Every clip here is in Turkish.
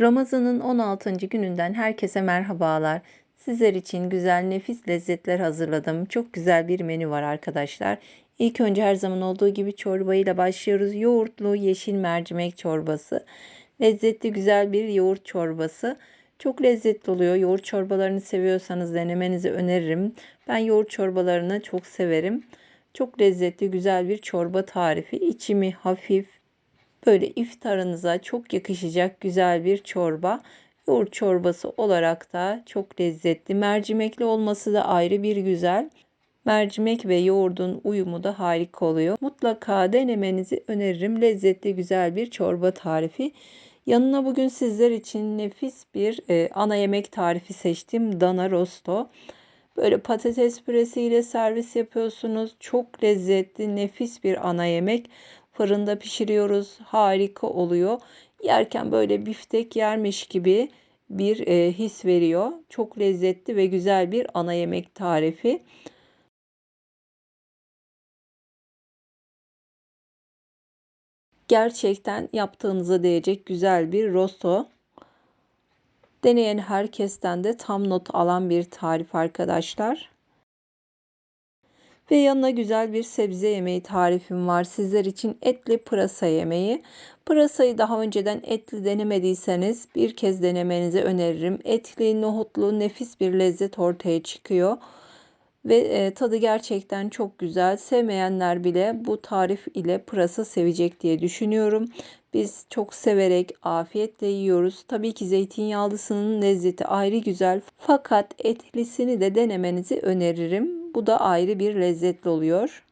Ramazan'ın 16. gününden herkese merhabalar. Sizler için güzel nefis lezzetler hazırladım. Çok güzel bir menü var arkadaşlar. İlk önce her zaman olduğu gibi çorbayla başlıyoruz. Yoğurtlu yeşil mercimek çorbası. Lezzetli güzel bir yoğurt çorbası. Çok lezzetli oluyor. Yoğurt çorbalarını seviyorsanız denemenizi öneririm. Ben yoğurt çorbalarını çok severim. Çok lezzetli güzel bir çorba tarifi. İçimi hafif, Böyle iftarınıza çok yakışacak güzel bir çorba. Yoğurt çorbası olarak da çok lezzetli. Mercimekli olması da ayrı bir güzel. Mercimek ve yoğurdun uyumu da harika oluyor. Mutlaka denemenizi öneririm. Lezzetli güzel bir çorba tarifi. Yanına bugün sizler için nefis bir e, ana yemek tarifi seçtim. Dana rosto. Böyle patates püresiyle servis yapıyorsunuz. Çok lezzetli, nefis bir ana yemek. Fırında pişiriyoruz. Harika oluyor. Yerken böyle biftek yermiş gibi bir e, his veriyor. Çok lezzetli ve güzel bir ana yemek tarifi. Gerçekten yaptığınıza değecek güzel bir rosto. Deneyen herkesten de tam not alan bir tarif arkadaşlar. Ve yanına güzel bir sebze yemeği tarifim var sizler için etli pırasa yemeği. Pırasayı daha önceden etli denemediyseniz bir kez denemenizi öneririm. Etli, nohutlu nefis bir lezzet ortaya çıkıyor. Ve e, tadı gerçekten çok güzel. Sevmeyenler bile bu tarif ile pırasa sevecek diye düşünüyorum. Biz çok severek afiyetle yiyoruz. Tabii ki zeytinyağlısının lezzeti ayrı güzel. Fakat etlisini de denemenizi öneririm. Bu da ayrı bir lezzetli oluyor.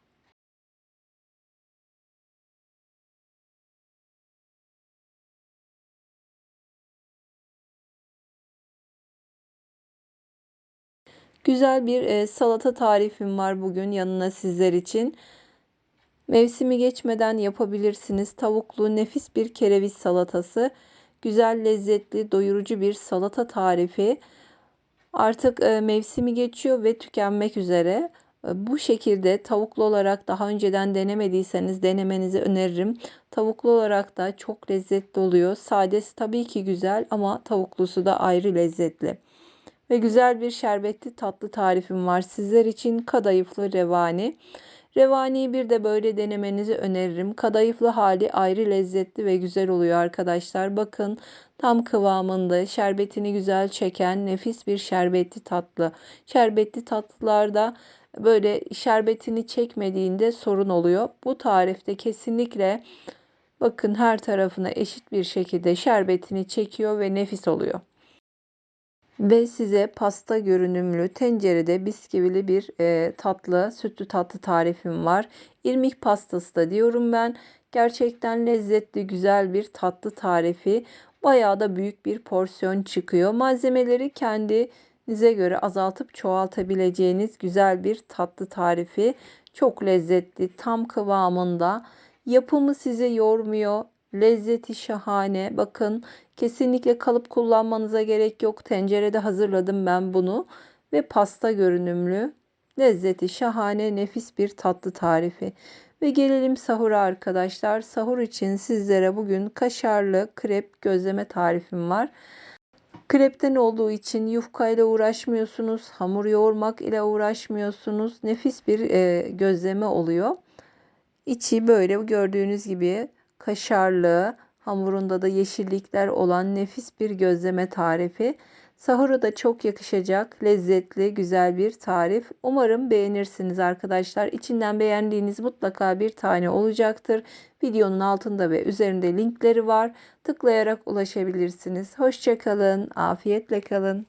Güzel bir e, salata tarifim var bugün yanına sizler için. Mevsimi geçmeden yapabilirsiniz. Tavuklu nefis bir kereviz salatası. Güzel, lezzetli, doyurucu bir salata tarifi. Artık mevsimi geçiyor ve tükenmek üzere. Bu şekilde tavuklu olarak daha önceden denemediyseniz denemenizi öneririm. Tavuklu olarak da çok lezzetli oluyor. Sadesi tabii ki güzel ama tavuklusu da ayrı lezzetli. Ve güzel bir şerbetli tatlı tarifim var sizler için kadayıflı revani. Revaniyi bir de böyle denemenizi öneririm. Kadayıflı hali ayrı lezzetli ve güzel oluyor arkadaşlar. Bakın tam kıvamında şerbetini güzel çeken nefis bir şerbetli tatlı. Şerbetli tatlılarda böyle şerbetini çekmediğinde sorun oluyor. Bu tarifte kesinlikle bakın her tarafına eşit bir şekilde şerbetini çekiyor ve nefis oluyor. Ve size pasta görünümlü tencerede bisküvili bir e, tatlı, sütlü tatlı tarifim var. İrmik pastası da diyorum ben. Gerçekten lezzetli, güzel bir tatlı tarifi. Bayağı da büyük bir porsiyon çıkıyor. Malzemeleri kendinize göre azaltıp çoğaltabileceğiniz güzel bir tatlı tarifi. Çok lezzetli, tam kıvamında. Yapımı sizi yormuyor. Lezzeti şahane. Bakın kesinlikle kalıp kullanmanıza gerek yok. Tencerede hazırladım ben bunu. Ve pasta görünümlü. Lezzeti şahane, nefis bir tatlı tarifi. Ve gelelim sahura arkadaşlar. Sahur için sizlere bugün kaşarlı krep gözleme tarifim var. Krepten olduğu için yufka ile uğraşmıyorsunuz. Hamur yoğurmak ile uğraşmıyorsunuz. Nefis bir e, gözleme oluyor. İçi böyle gördüğünüz gibi kaşarlı, hamurunda da yeşillikler olan nefis bir gözleme tarifi. Sahura da çok yakışacak, lezzetli, güzel bir tarif. Umarım beğenirsiniz arkadaşlar. İçinden beğendiğiniz mutlaka bir tane olacaktır. Videonun altında ve üzerinde linkleri var. Tıklayarak ulaşabilirsiniz. Hoşçakalın, afiyetle kalın.